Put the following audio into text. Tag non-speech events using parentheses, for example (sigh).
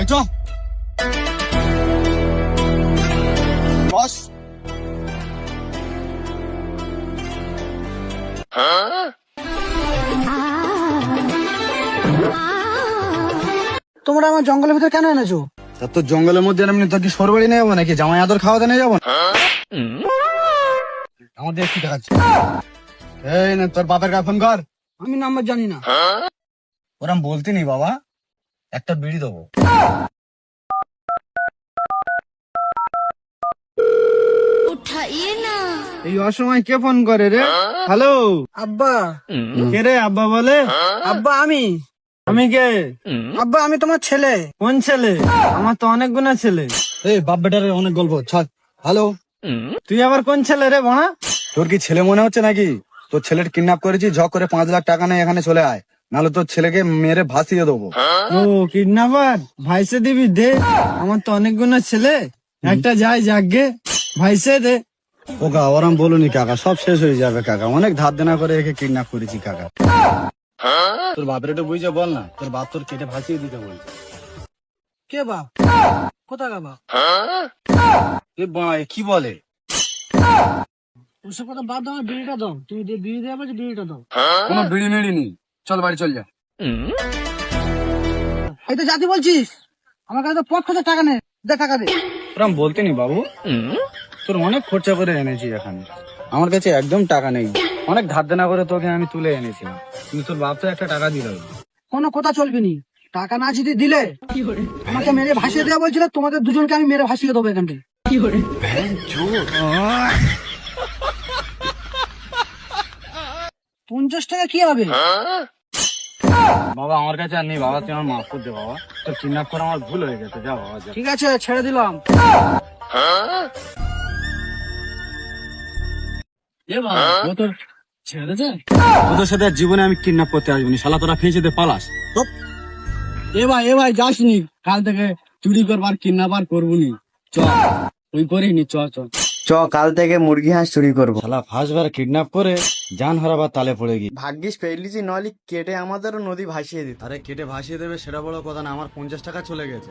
এই চ বস তোমরা আমার জঙ্গলের ভিতরে কেন এনেছো? তা তোর জঙ্গলের মধ্যে এমনি তোর কি সরবাড়ি নিয়ে যাব নাকি? জামাই আদর খাওয়া নিয়ে যাব? আমাদের কি দেখাচ্ছে? এই না তোর বাপের কাছে ফোন কর। আমি নাম্বার জানি না। ওরম বলতে নেই বাবা। একটা বিড়ি দেবো। এই অসময় কে ফোন করে রে? হ্যালো? আব্বা। কে রে আব্বা বলে? আব্বা আমি। আমি কে? আব্বা আমি তোমার ছেলে। কোন ছেলে? আমার তো অনেক গুণা ছেলে। এই বাপ বেটার অনেক গল্প। ছাক হ্যালো? তুই আবার কোন ছেলে রে বড়া তোর কি ছেলে মনে হচ্ছে নাকি? তোর ছেলের কিডন্যাপ করেছি ঝক করে পাঁচ লাখ টাকা নেই এখানে চলে আয়। নাহলে তোর ছেলেকে মেরে ভাসিয়ে দেবো। ও কিডন্যাপার ভাইসে দিবি দে। আমার তো অনেক গুণা ছেলে। একটা যায় যাগে ভাইসে দে। ওকা ওরম বলুনি কাকা সব শেষ হয়ে যাবে কাকা। অনেক ধার দেনা করে একে কিডন্যাপ করেছি কাকা। তোর বাপের একটু বুঝে বল না তোর বাপ তোর কেটে ভাসিয়ে দিতে বলছে। কে বাপ? কোথাকা বাপ? এ বাঁ, কি বলে? ওসব কথা বাদ দাও বিড়িটা দাও। তুমি বিড়ি দেওয়া বলছো বিড়িটা দাও। কোনো বিড়ি মিড়ি নি চল বাড়ি চল যা। এই তো জাতি বলছিস আমার কাছে তো পথ খোঁজার টাকা নেই দে টাকা দে। ওরম বলতে নি বাবু। তোর অনেক খরচা করে এনেছি এখানে। আমার কাছে একদম টাকা নেই। অনেক ধার দেনা করে তোকে আমি তুলে এনেছিলাম। কিন্তু তোর বাপ তো একটা টাকা দিল। কোনো কথা চলবে নি। টাকা না যদি দিলে আমাকে মেরে ভাসিয়ে দেওয়া বলছিল তোমাদের দুজনকে আমি মেরে ভাসিয়ে দেবো এখান থেকে। (laughs) পঞ্চাশ টাকা কি হবে? বাবা আমার কাছে আর নেই। বাবা তুই আমার মাফ করে দে বাবা। তোর কিডন্যাপ করা আমার ভুল হয়ে গেছে। যা বাবা ঠিক আছে ছেড়ে দিলাম। এ বাবা ও তোর ছেড়ে দে? তোদের সাথে আর জীবনে আমি কিডন্যাপ করতে আসবিনি শালা তোরা দে পালাস। এ ভাই এ ভাই যাসনি। কাল থেকে চুরি করবার কিডন্যাপার করবুনি চ ওই করিনি। চ চ। চ কাল থেকে মুরগি হাঁস চুরি করব। শালা ফার্স্টবার কিডন্যাপ করে জান হারাবার তালে পড়ে গিয়ে। ভাগ্যিস পেলিছি নলি কেটে আমাদেরও নদী ভাসিয়ে দিত। আরে কেটে ভাসিয়ে দেবে সেটা বড় কথা না আমার পঞ্চাশ টাকা চলে গেছে।